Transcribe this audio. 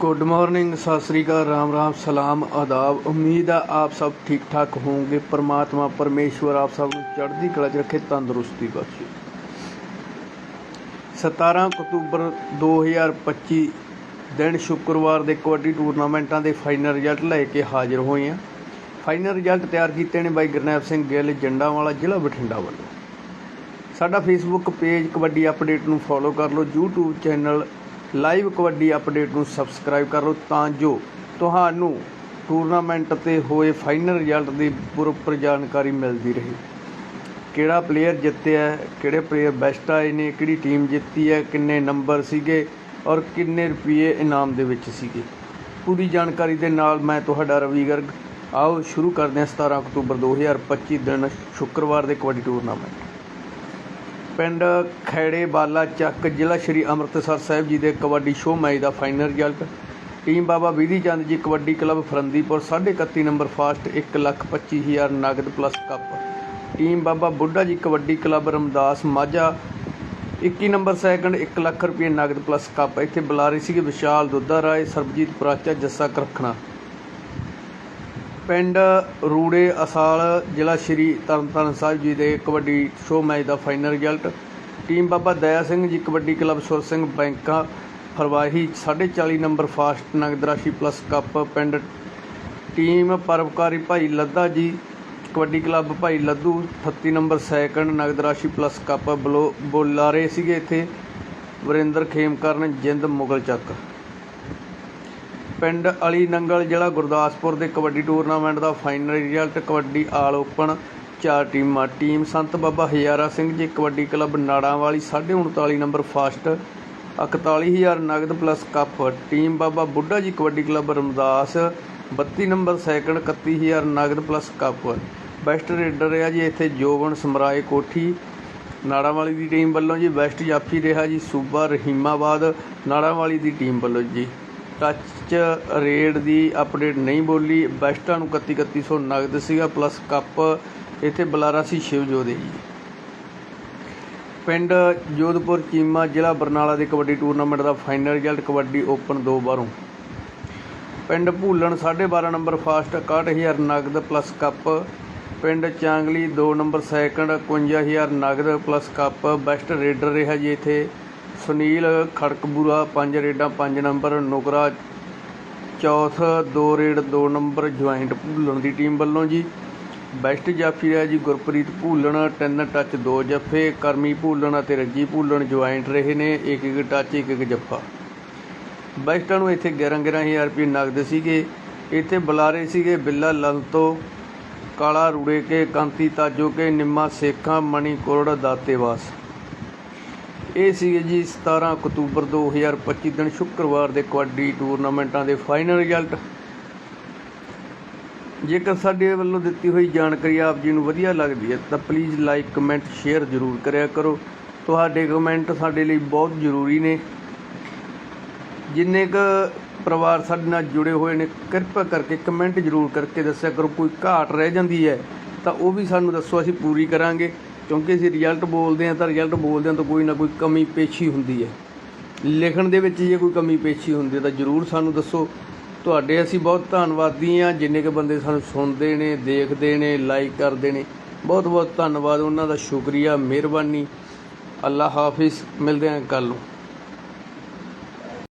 Good morning Sat Sri ਅਕਾਲ, ਰਾਮ ਰਾਮ, ਸਲਾਮ, ਆਦਾਬ। ਉਮੀਦ ਆ ਆਪ ਸਭ ਠੀਕ ਠਾਕ ਹੋਵੋਗੇ। ਪਰਮਾਤਮਾ, ਪਰਮੇਸ਼ਵਰ ਆਪ ਸਭ ਨੂੰ ਚੜ੍ਹਦੀ ਕਲਾ 'ਚ ਰੱਖੇ, ਤੰਦਰੁਸਤੀ ਬਖਸ਼ੇ। 17 ਅਕਤੂਬਰ 2025 ਦਿਨ ਸ਼ੁੱਕਰਵਾਰ ਦੇ ਕਬੱਡੀ ਟੂਰਨਾਮੈਂਟਾਂ ਦੇ ਫਾਈਨਲ ਰਿਜ਼ਲਟ ਲੈ ਕੇ ਹਾਜ਼ਰ ਹੋਏ ਆ ਫਾਈਨਲ ਰਿਜ਼ਲਟ ਤਿਆਰ ਕੀਤੇ ਨੇ ਬਾਈ ਗਰਨੈਪ ਸਿੰਘ ਗਿੱਲ, ਜੰਡਾਵਾਲਾ ਜ਼ਿਲ੍ਹਾ ਬਠਿੰਡਾ ਵੱਲੋਂ। ਸਾਡਾ ਫੇਸਬੁੱਕ ਪੇਜ ਕਬੱਡੀ ਅਪਡੇਟ ਨੂੰ ਫੋਲੋ ਕਰ ਲਓ। YouTube channel live kabaddi update ਨੂੰ ਸਬਸਕ੍ਰਾਈਬ ਕਰੋ ਤਾਂ ਜੋ ਤੁਹਾਨੂੰ ਟੂਰਨਾਮੈਂਟ ਤੇ ਹੋਏ ਫਾਈਨਲ ਰਿਜ਼ਲਟ ਦੀ ਪ੍ਰੋਪਰ ਜਾਣਕਾਰੀ ਮਿਲਦੀ ਰਹੇ। ਕਿਹੜਾ ਪਲੇਅਰ ਜਿੱਤਿਆ, ਕਿਹੜੇ ਪਲੇਅਰ ਬੈਸਟ ਆਏ ਨੇ, ਕਿਹੜੀ ਟੀਮ ਜਿੱਤੀ ਹੈ, ਕਿੰਨੇ ਨੰਬਰ ਸੀਗੇ ਔਰ ਕਿੰਨੇ ਰੁਪਏ ਇਨਾਮ ਦੇ ਵਿੱਚ ਸੀਗੇ। ਪੂਰੀ ਜਾਣਕਾਰੀ ਦੇ ਨਾਲ ਮੈਂ ਤੁਹਾਡਾ ਰਵੀ ਗਰਗ। ਆਓ ਸ਼ੁਰੂ ਕਰਦੇ ਹਾਂ 17 ਅਕਤੂਬਰ 2025 ਦਿਨ ਸ਼ੁੱਕਰਵਾਰ ਦੇ ਕਬੱਡੀ ਟੂਰਨਾਮੈਂਟ। ਪਿੰਡ ਖੈੜੇ ਬਾਲਾ ਚੱਕ ਜ਼ਿਲ੍ਹਾ ਸ਼੍ਰੀ ਅੰਮ੍ਰਿਤਸਰ ਸਾਹਿਬ ਜੀ ਦੇ ਕਬੱਡੀ ਸ਼ੋਅ ਮੈਚ ਦਾ final result. Team Baba Vidhi Chand ji kabaddi club Farandipur 31 number first 125000 ਨਗਦ plus cup. Team Baba Buddha ji kabaddi club Ramdas Majha 21 number second 1 lakh ਰੁਪਏ ਨਗਦ ਪਲੱਸ ਕੱਪ। ਇੱਥੇ ਬੁਲਾਰੇ ਸੀਗੇ ਵਿਸ਼ਾਲ ਦੁੱਧਾ ਰਾਏ, ਸਰਬਜੀਤ ਪ੍ਰਾਚਾ, ਜੱਸਾ ਕਰਖਣਾ। ਪਿੰਡ ਰੂੜੇ ਅਸਾਲ ਜ਼ਿਲ੍ਹਾ ਸ਼੍ਰੀ ਤਰਨਤਾਰਨ ਸਾਹਿਬ ਜੀ ਦੇ ਕਬੱਡੀ ਸ਼ੋਅ ਮੈਚ ਦਾ final result. Team Baba Daya Singh ji kabaddi club Sur Singh Banka Farwahi 40.5 number first ਨਗਦ ਰਾਸ਼ੀ ਪਲੱਸ ਕੱਪ ਪਿੰਡ ਟੀਮ ਪਰਵਕਾਰੀ Bhai Ladda ji, kabaddi club Bhai Laddu 38 number second ਨਗਦ ਰਾਸ਼ੀ ਪਲੱਸ ਕੱਪ ਬਲੋ ਬੋਲਾਰੇ ਸੀਗੇ ਇੱਥੇ। ਵਰਿੰਦਰ ਖੇਮਕਰਨ, ਜਿੰਦ ਮੁਗਲ ਚੱਕ। ਪਿੰਡ ਅਲੀ ਨੰਗਲ ਜ਼ਿਲ੍ਹਾ ਗੁਰਦਾਸਪੁਰ ਦੇ ਕਬੱਡੀ ਟੂਰਨਾਮੈਂਟ ਦਾ final result, kabaddi all open, ਚਾਰ ਟੀਮਾਂ, ਟੀਮ ਸੰਤ ਬਾਬਾ ਹਜ਼ਾਰਾ ਸਿੰਘ ਜੀ, ਕਬੱਡੀ ਕਲੱਬ ਨਾੜਾਂ ਵਾਲੀ 39 ਨੰਬਰ ਫਾਸਟ 41000 ਨਗਦ plus cup team Baba Buddha ji kabaddi club Ramdas 32 number second 31000 ਨਗਦ ਪਲੱਸ ਕੱਪ ਬੈਸਟ ਰੇਡਰ ਰਿਹਾ ਜੀ ਇੱਥੇ ਜੋਬਨ ਸਮਰਾਏ ਕੋਠੀ। ਨਾੜਾਵਾਲੀ ਦੀ ਟੀਮ ਵੱਲੋਂ ਜੀ ਬੈਸਟ ਜਾਫੀ ਰਿਹਾ ਜੀ ਸੂਬਾ ਰਹੀਮਾਬਾਦ। ਨਾੜਾਵਾਲੀ ਦੀ ਟੀਮ ਵੱਲੋਂ ਜੀ। ਟੱਚ ਰੇਡ ਦੀ ਅਪਡੇਟ ਨਹੀਂ ਬੋਲੀ। ਬੈਸਟਾਂ ਨੂੰ 31 3100 ਨਗਦ ਸੀਗਾ ਪਲੱਸ ਕੱਪ ਇੱਥੇ ਬੁਲਾਰਾ ਸੀ ਸ਼ਿਵਜੋਦੇ ਜੀ। ਪਿੰਡ ਜੋਧਪੁਰ ਚੀਮਾ ਜ਼ਿਲ੍ਹਾ ਬਰਨਾਲਾ ਦੇ ਕਬੱਡੀ ਟੂਰਨਾਮੈਂਟ ਦਾ ਫਾਈਨਲ ਰਿਜ਼ਲਟ ਕਬੱਡੀ ਓਪਨ ਦੋ ਬਾਰੋਂ ਪਿੰਡ ਭੂਲਣ 12.5 ਨੰਬਰ ਫਾਸਟ 61000 ਨਗਦ ਪਲੱਸ ਕੱਪ ਪਿੰਡ ਚਾਂਗਲੀ 2 ਨੰਬਰ ਸੈਕੰਡ 51000 ਨਗਦ ਪਲੱਸ ਕੱਪ ਬੈਸਟ ਰੇਡਰ ਰਿਹਾ ਜੀ ਇੱਥੇ। ਸੁਨੀਲ ਖੜਕਬੂਰਾ 5 ਰੇਡਾਂ 5 ਨੰਬਰ, ਨੁਕਰਾ, ਚੌਥ 2 ਰੇਡ 2 ਨੰਬਰ, ਜੁਆਇੰਟ ਭੂਲਣ ਦੀ ਟੀਮ ਵੱਲੋਂ ਜੀ। ਬੈਸਟ ਜਾਫੀ ਰਿਹਾ ਜੀ ਗੁਰਪ੍ਰੀਤ ਭੂਲਣ, ਤਿੰਨ ਟੱਚ, ਦੋ ਜੱਫੇ, ਕਰਮੀ ਭੂਲਣ ਅਤੇ ਰੱਜੀ ਭੂਲਣ ਜੁਆਇੰਟ ਰਹੇ ਨੇ, ਇੱਕ ਇੱਕ ਟੱਚ, ਇੱਕ ਇੱਕ ਜੱਫਾ। ਬੈਸਟਾਂ ਨੂੰ ਇੱਥੇ 11 11000 ਰੁਪਏ ਨਗਦ ਸੀਗੇ। ਇੱਥੇ ਬੁਲਾਰੇ ਸੀਗੇ ਬਿੱਲਾ ਲਲਤੋ, ਕਾਲਾ ਰੂੜੇ ਕੇ ਕਾਂਤੀ ਤਾਜੋ ਕੇ ਨਿੰਮਾ ਸੇਖਾਂ, ਮਣੀ ਕੋਰੜ, ਦਾਤੇਵਾਸ। ਇਹ ਸੀਗੇ ਜੀ 17 ਅਕਤੂਬਰ 2025 ਦਿਨ ਸ਼ੁੱਕਰਵਾਰ ਦੇ ਕਬੱਡੀ ਟੂਰਨਾਮੈਂਟਾਂ ਦੇ ਫਾਈਨਲ ਰਿਜ਼ਲਟ। ਜੇਕਰ ਸਾਡੇ ਵੱਲੋਂ ਦਿੱਤੀ ਹੋਈ ਜਾਣਕਾਰੀ ਆਪ ਜੀ ਨੂੰ ਵਧੀਆ ਲੱਗਦੀ ਹੈ, ਤਾਂ ਪਲੀਜ਼ ਲਾਈਕ ਕਮੈਂਟ ਸ਼ੇਅਰ ਜ਼ਰੂਰ ਕਰਿਆ ਕਰੋ। ਤੁਹਾਡੇ ਕਮੈਂਟ ਸਾਡੇ ਲਈ ਬਹੁਤ ਜ਼ਰੂਰੀ ਨੇ। ਜਿੰਨੇ ਕ ਪਰਿਵਾਰ ਸਾਡੇ ਨਾਲ ਜੁੜੇ ਹੋਏ ਨੇ, ਕਿਰਪਾ ਕਰਕੇ ਕਮੈਂਟ ਜ਼ਰੂਰ ਕਰਕੇ ਦੱਸਿਆ ਕਰੋ। ਕੋਈ ਘਾਟ ਰਹਿ ਜਾਂਦੀ ਹੈ, ਤਾਂ ਉਹ ਵੀ ਸਾਨੂੰ ਦੱਸੋ, ਅਸੀਂ ਪੂਰੀ ਕਰਾਂਗੇ। ਕਿਉਂਕਿ ਅਸੀਂ ਰਿਜ਼ਲਟ ਬੋਲਦੇ ਹਾਂ ਤਾਂ ਰਿਜ਼ਲਟ ਬੋਲਦੇ ਹਾਂ ਤਾਂ ਕੋਈ ਨਾ ਕੋਈ ਕਮੀ ਪੇਸ਼ੀ ਹੁੰਦੀ ਹੈ। ਲਿਖਣ ਦੇ ਵਿੱਚ ਜੇ ਕੋਈ ਕਮੀ ਪੇਸ਼ੀ ਹੁੰਦੀ ਹੈ ਤਾਂ ਜ਼ਰੂਰ ਸਾਨੂੰ ਦੱਸੋ। ਤੁਹਾਡੇ ਅਸੀਂ ਬਹੁਤ ਧੰਨਵਾਦੀ ਹਾਂ, ਜਿੰਨੇ ਕ ਬੰਦੇ ਸਾਨੂੰ ਸੁਣਦੇ ਨੇ, ਦੇਖਦੇ ਨੇ ਲਾਈਕ ਕਰਦੇ ਨੇ। ਬਹੁਤ ਬਹੁਤ ਧੰਨਵਾਦ, ਉਹਨਾਂ ਦਾ ਸ਼ੁਕਰੀਆ, ਮਿਹਰਬਾਨੀ। ਅੱਲਾ ਹਾਫਿਜ਼, ਮਿਲਦੇ ਹਾਂ ਕੱਲ੍ਹ ਨੂੰ।